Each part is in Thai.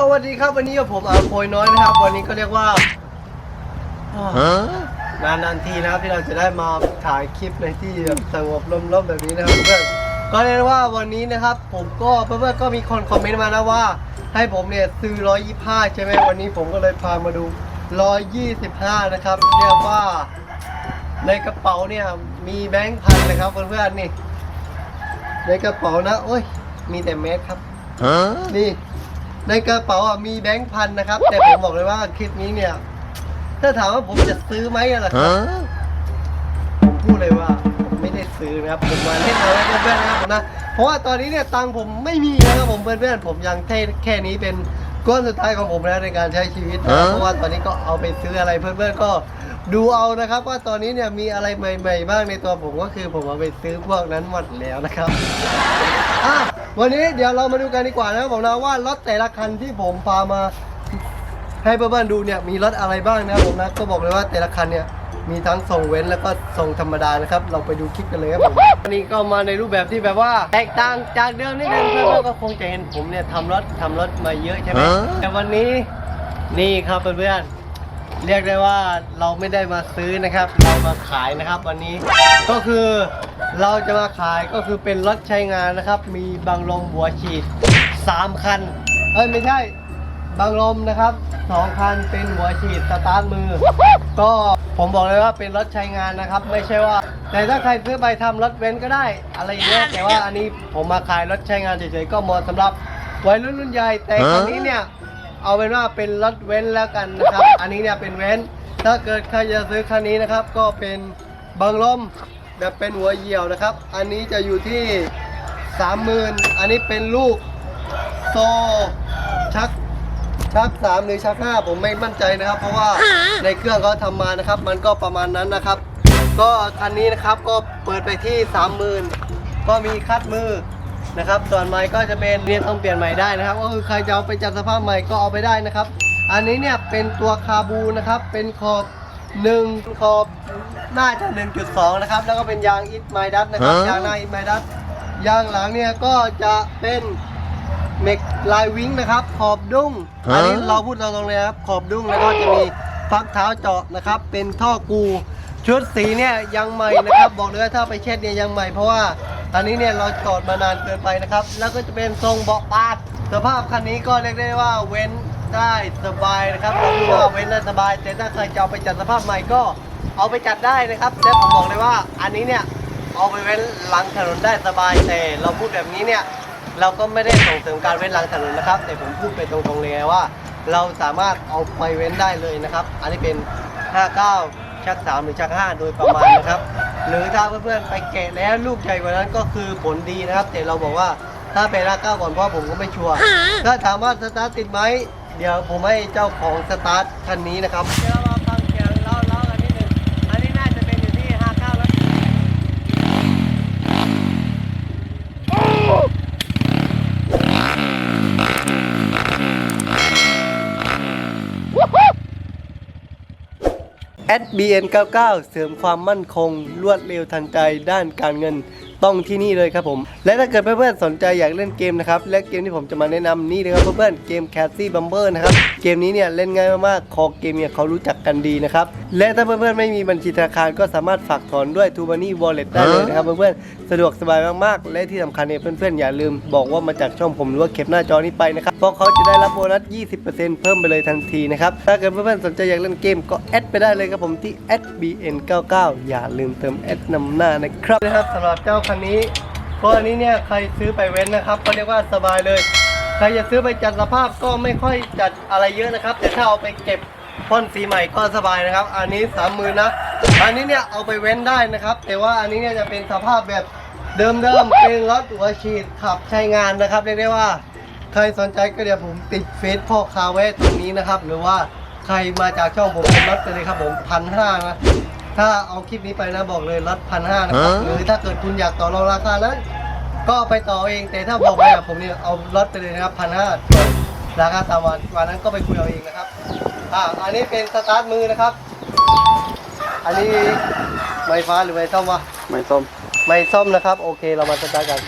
สวัสดีครับวันนี้กับผมอาโคยน้อยนะครับ วันนี้ก็เรียกว่าอ่านานนานๆทีนะครับที่เราจะได้มาถ่ายคลิปในที่แบบสงบร่มๆแบบนี้นะครับเพื่อนก็เรียกว่าวันนี้นะครับ ผมก็เพื่อนๆก็มีคนคอมเมนต์มานะว่า ให้ผมเนี่ยซื้อ 125 ใช่ไหมวันนี้ผมก็เลยพามาดู 125 นะครับเรียกว่าในกระเป๋าเนี่ยมีแบงค์พันเลยครับเพื่อนๆนี่ ในกระเป๋านะโอ้ยมีแต่เม็ดครับนี่ ในกระเป๋าอะมีแบงค์พันนะครับ แต่ผมบอกเลยว่าคลิปนี้เนี่ย ถ้าถามว่าผมจะซื้อไหมอะล่ะครับผมพูดเลยว่าผมไม่ได้ซื้อนะครับผมมาเล่นเอาไว้เพื่อนๆนะครับผมนะเพราะว่าตอนนี้เนี่ยตังค์ผมไม่มีนะครับผมเพื่อนๆผมยังแค่แค่นี้เป็นก้อนสุดท้ายของผมแล้วในการใช้ชีวิตนะครับเพราะว่าตอนนี้ก็เอาไปซื้ออะไรเพื่อนๆก็ดูเอานะครับว่าตอนนี้เนี่ยมีอะไรใหม่ ๆ บ้างในตัวผมก็คือผมเอาไปซื้อพวกนั้นหมดแล้วนะครับอะ วันนี้เดี๋ยวเรามาดูกันดีกว่านะครับผมนะว่ารถแต่ละคันที่ผมพามาให้เพื่อนๆดูเนี่ยมีรถอะไรบ้างนะครับผมนะก็บอกเลยว่าแต่ละคันเนี่ยมีทั้งส่งเว้นแล้วก็ส่งธรรมดานะครับ เราไปดูคลิปกันเลยครับผมวันนี้ก็มาในรูปแบบที่แบบว่า แตกต่างจากเดิมนิดนึงเพื่อนๆก็คงจะเห็นผมเนี่ยทำรถทำรถมาเยอะใช่ไหมแต่วันนี้นี่ครับเพื่อนๆเรียกได้ว่าเราไม่ได้มาซื้อนะครับ เรามาขายนะครับ วันนี้ก็คือ เราจะมาขายก็คือเป็นรถใช้งานนะครับ มีบังลมหัวฉีด 3 คัน เอ้ยไม่ใช่บังลมนะครับ2คันเป็นหัวฉีดสตาร์ทมือ ก็ผมบอกเลยว่าเป็นรถใช้งานนะครับ ไม่ใช่ว่า แต่ถ้าใครซื้อไปทำรถเว้นก็ได้ อะไรอย่างเงี้ยแต่ว่าอันนี้ผมมาขายรถใช้งานเฉยๆก็เหมาะสำหรับวัยรุ่นรุ่นใหญ่แต่คันนี้เนี่ยเอาเป็นว่าเป็นรถเว้นแล้วกันนะครับ อันนี้เนี่ยเป็นเว้น ถ้าเกิดใครจะซื้อคันนี้นะครับ ก็เป็นบังลม แบบเป็นหัวเหี่ยวนะครับ อันนี้จะอยู่ที่30,000อันนี้เป็นลูกโซชักชักสามหรือชักห้าผมไม่มั่นใจนะครับ เพราะว่าในเครื่องเขาทำมานะครับ มันก็ประมาณนั้นนะครับ ก็คันนี้นะครับก็เปิดไปที่30,000ก็มีคัดมือนะครับส่วนใหม่ก็จะเป็นเรียนต้องเปลี่ยนใหม่ได้นะครับ ก็คือใครจะเอาไปจัดสภาพใหม่ก็เอาไปได้นะครับ อันนี้เนี่ยเป็นตัวคาบูนะครับเป็นขอบ 1ขอบน่าจะ 1.2 นะครับ แล้วก็เป็นยางอิทไมดัสนะครับฮะยางหน้าอิทไมดัสยางหลังเนี่ยก็จะเป็นเมกลายวิงนะครับ ขอบดุ้งฮะอันนี้เราพูดตรงๆเลยนะครับ ขอบดุ้งแล้วก็จะมีฟักเท้าเจาะนะครับ เป็นท่อกูชุดสีเนี่ยยังใหม่นะครับ บอกเลยว่าถ้าไปเช็ดเนี่ยยังใหม่เพราะว่าอันนี้เนี่ยเราจอดมานานเกินไปนะครับ แล้วก็จะเป็นทรงเบาะปาด สภาพคันนี้ก็เรียกได้ว่าเว้น ได้สบายนะครับเราพูดว่าเว้นได้สบาย แต่ถ้าใครจะเอาไปจัดสภาพใหม่ก็เอาไปจัดได้นะครับแต่ผมบอกเลยว่าอันนี้เนี่ยเอาไปเว้นหลังถนนได้สบายแต่เราพูดแบบนี้เนี่ยเราก็ไม่ได้ส่งเสริมการเว้นหลังถนนนะครับ แต่ผมพูดไปตรงๆเลยว่า เราสามารถเอาไปเว้นได้เลยนะครับ อันนี้เป็น 59 ชัก 3 หรือชัก 5 โดยประมาณนะครับ หรือถ้าเพื่อนๆไปแกะแล้วลูกใหญ่กว่านั้นก็คือผลดีนะครับ แต่เราบอกว่าถ้าเป็นรากเก้าก่อนเพราะผมก็ไม่ชัวร์ถ้าถามว่าสตาร์ทติดไหม เดี๋ยวผมให้เจ้าของสตาร์ทคันนี้นะครับ เดี๋ยวเรามาฟังเสียงเล่าเล่ากันนิดนึงอันนี้น่าจะเป็นอยู่ที่59แล้ว SBN 99เสริมความมั่นคงรวดเร็วทันใจด้านการเงิน ต้องที่นี่เลยครับผม และถ้าเกิดเพื่อนๆสนใจอยากเล่นเกมนะครับ และเกมที่ผมจะมาแนะนำนี่นะครับเพื่อนๆเกม c a s s i e Bumper นะครับ เกมนี้เนี่ยเล่นง่ายมากๆ คอเกมเนี่ยเขารู้จักกันดีนะครับ และถ้าเพื่อนๆไม่มีบัญชีธนาคารก็สามารถฝากถอนด้วย t ู b า n y Wallet ได้เลยนะครับเพื่อนๆ สะดวกสบายมากๆ และที่สำคัญเนี่ยเพื่อนๆอย่าลืมบอกว่ามาจากช่องผมหรือว่าเก็บหน้าจอนี้ไปนะครับ เพราะเขาจะได้รับโบนัส 20%เพิ่มไปเลยทันทีนะครับ ถ้าเกิดเพื่อนๆสนใจอยากเล่นเกมก็แอดไปได้เลยครับผมที่ @bn99 อย่าลืมเติมแอดนำหน้านะครับนะครับสำหรับเจ้าคันนี้ก็อันนี้เนี่ยใครซื้อไปเว้นนะครับก็เรียกว่าสบายเลย ใครจะซื้อไปจัดสภาพก็ไม่ค่อยจัดอะไรเยอะนะครับ แต่ถ้าเอาไปเก็บพ่นสีใหม่ก็สบายนะครับ อันนี้สามมื่นะอันนี้เนี่ยเอาไปเว้นได้นะครับ แต่ว่าอันนี้เนี่ยจะเป็นสภาพแบบเดิมๆเป็นรถหัวฉีดขับใช้งานนะครับเรียกได้ว่าใครสนใจก็เดี๋ยวผมติดเฟซพ่อคาเวสตรงนี้นะครับ หรือว่าใครมาจากช่องผมผมลดไปเลยครับผมพันห้านะ ถ้าเอาคลิปนี้ไปนะบอกเลยลดพันห้านะครับฮะหรือถ้าเกิดคุณอยากต่อรองราคานั้นก็ไปต่อเอง แต่ถ้าบอกไปกับผมเนี่ยเอาลดไปเลยนะครับพันห้าส่วนราคาตามวันวันนั้นก็ไปคุยเอาเองนะครับอ่าอันนี้เป็นสตาร์ทมือนะครับ อันนี้ไม้ฟ้าหรือไม้ส้มวะไม่ส้มไม้ส้มนะครับ โอเคเรามาสตาร์ทกัน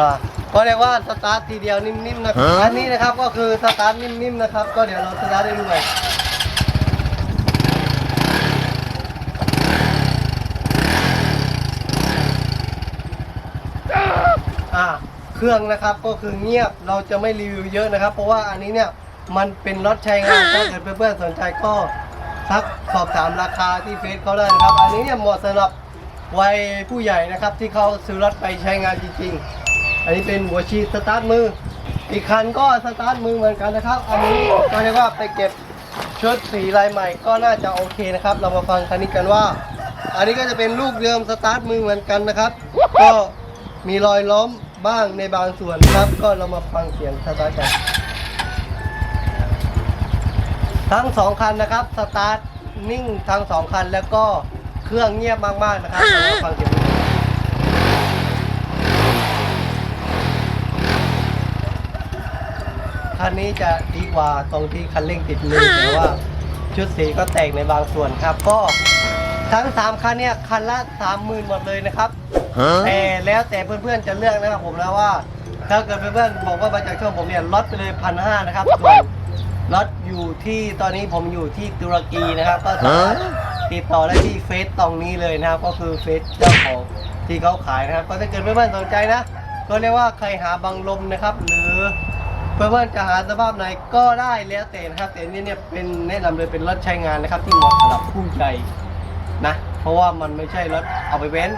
อ่าก็เรียกว่าสตาร์ททีเดียวนิ่มๆนะครับอันนี้นะครับก็คือสตาร์ทนิ่มๆนะครับ ก็เดี๋ยวเราสตาร์ทได้ดูเลยอ่าเค รื่องนะครับก็คือเงียบเราจะไม่รีวิวเยอะนะครับ เพราะว่าอันนี้เนี่ยมันเป็นรถใช้งานถ้าเกิดเพื่อนๆสนใจก็ทักสอบถามราคาที่เฟซเขาได้นะครับ อันนี้เนี่ยเหมาะสำหรับวัยผู้ใหญ่นะครับ ที่เขาซื้อรถไปใช้งานจริงๆ อันนี้เป็นหัวฉีดสตาร์ทมือ อีกคันก็สตาร์ทมือเหมือนกันนะครับ อันนี้ก็เรียกว่าไปเก็บชุดสีลายใหม่ก็น่าจะโอเคนะครับ เรามาฟังคันนี้กันว่า อันนี้ก็จะเป็นลูกเดิมสตาร์ทมือเหมือนกันนะครับ ก็มีรอยล้ม บ้างในบางส่วนครับ ก็เรามาฟังเสียงสตาร์ทกันทั้งสองคันนะครับสตาร์ทนิ่งทั้งสองคันแล้วก็เครื่องเงียบมากๆนะครับเรามาฟังเสียงคันนี้จะดีกว่าตรงที่คันเร่งติดมือแต่ว่าชุดสีก็แตกในบางส่วนครับก็ ทั้งสามคันเนี่ยคันละสามหมื่นหมดเลยนะครับแต่แล้วแต่เพื่อนๆจะเลือกนะครับผมแล้วว่า ถ้าเกิดเพื่อนๆบอกว่ามาจากช่องผมเนี่ยลดไปเลยพันห้านะครับส่วนลดอยู่ที่ตอนนี้ผมอยู่ที่ตุรกีนะครับ ก็สามารถติดต่อได้ที่เฟซตรงนี้เลยนะครับ ก็คือเฟซเจ้าของที่เขาขายนะครับ ก็ถ้าเกิดเพื่อนๆสนใจนะ ก็เรียกว่าใครหาบังลมนะครับ หรือเพื่อนๆจะหาสภาพไหนก็ได้แล้วแต่นะครับ แต่นี่เนี่ยเป็นแนะนำเลยเป็นรถใช้งานนะครับ ที่เหมาะสำหรับผู้ใหญ่ นะ เพราะว่ามันไม่ใช่รถเอาไปเว้น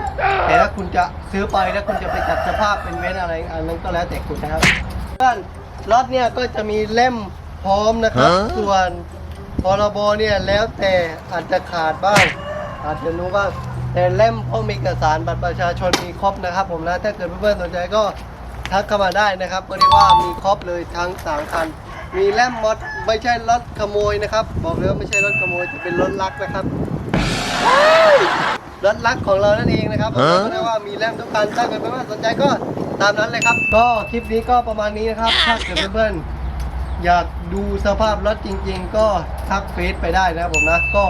แต่ถ้าคุณจะซื้อไปแล้วคุณจะไปจัดสภาพเป็นเว้นอะไรอันนั้นก็แล้วแต่คุณนะครับเพื่อนรถเนี่ยก็จะมีเล่มพร้อมนะครับฮะส่วนพรบเนี่ยแล้วแต่อาจจะขาดบ้าง อาจจะรู้บ้างแต่เล่มพวกมีเอกสารบัตรประชาชนมีครบนะครับ ผมนะถ้าเกิดเพื่อนๆสนใจก็ทักเข้ามาได้นะครับก็เรียกว่ามีครบเลยทั้งสามคันมีเล่มมดไม่ใช่รถขโมยนะครับ บอกเลยว่าไม่ใช่รถขโมยจะเป็นรถลักนะครับ รถลักของเรานั่นเองนะครับผมฮะก็ได้ว่ามีแรมทุกคันถ้าเกิดเพื่อนๆสนใจก็ตามนั้นเลยครับ ก็คลิปนี้ก็ประมาณนี้นะครับ ถ้าเกิดเพื่อนๆอยากดูสภาพรถจริง ๆ ก็ทักเฟซไปได้นะครับผมนะก็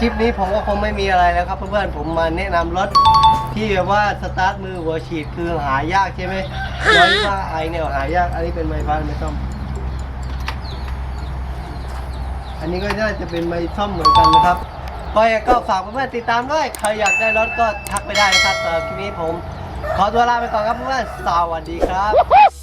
คลิปนี้ผมก็คงไม่มีอะไรแล้วครับเพื่อนๆผมมาแนะนำรถที่แบบว่าสตาร์ทมือหัวฉีดคือหายากใช่ไหมร้อยว่าไอเนี่ยหายาก อันนี้เป็นไม้บ้านไม่ต้องอันนี้ก็น่าจะเป็นไม้ซ่อมเหมือนกันนะครับ ก็ยังก็ฝากเพื่อนๆติดตามด้วย ใครอยากได้รถก็ทักไปได้นะครับสำหรับคลิปนี้ผม ขอตัวลาไปก่อนครับเพื่อนๆสวัสดีครับ